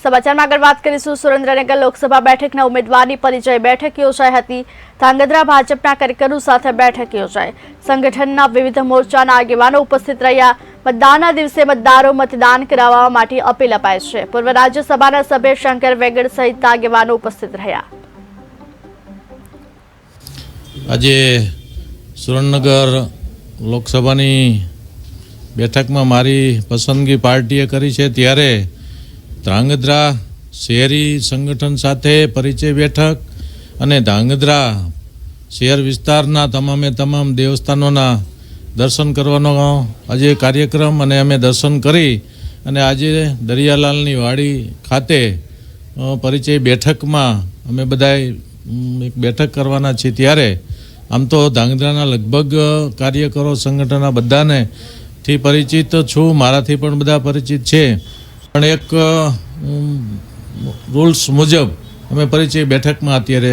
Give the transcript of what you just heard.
સમાચારમાં આગળ વાત કરીશું. સુરેન્દ્રનગર લોકસભા બેઠકના ઉમેદવારની પરિચય બેઠક યોજાઈ હતી. ધાંગધ્રા ભાજપના કાર્યકરો સાથે બેઠક યોજાઈ. સંગઠનના વિવિધ મોરચાના આગેવાનો ઉપસ્થિત રહ્યા. મતદાનના દિવસે મતદારો મતદાન કરાવવા માટે અપીલ અપાય છે. પૂર્વ રાજ્યસભાના સભ્ય શંકર વેગડ સહિત આગેવાનો ઉપસ્થિત રહ્યા. આજે સુરેન્દ્રનગર લોકસભાની બેઠકમાં મારી પસંદગી પાર્ટીએ કરી છે. ત્યારે ધ્રાંગધ્રા શહેરી સંગઠન સાથે પરિચય બેઠક અને ધ્રાંગધ્રા શહેર વિસ્તારના તમામે તમામ દેવસ્થાનોના દર્શન કરવાનો આજે કાર્યક્રમ અને અમે દર્શન કરી અને આજે દરિયાલાલની વાડી ખાતે પરિચય બેઠકમાં અમે બધાએ એક બેઠક કરવાના છીએ ત્યારે. આમ તો ધાંગધ્રાના લગભગ કાર્યકરો સંગઠનના બધાને થી પરિચિત છું. મારાથી પણ બધા પરિચિત છે. પણ એક રૂલ્સ મુજબ અમે પરિચય બેઠકમાં અત્યારે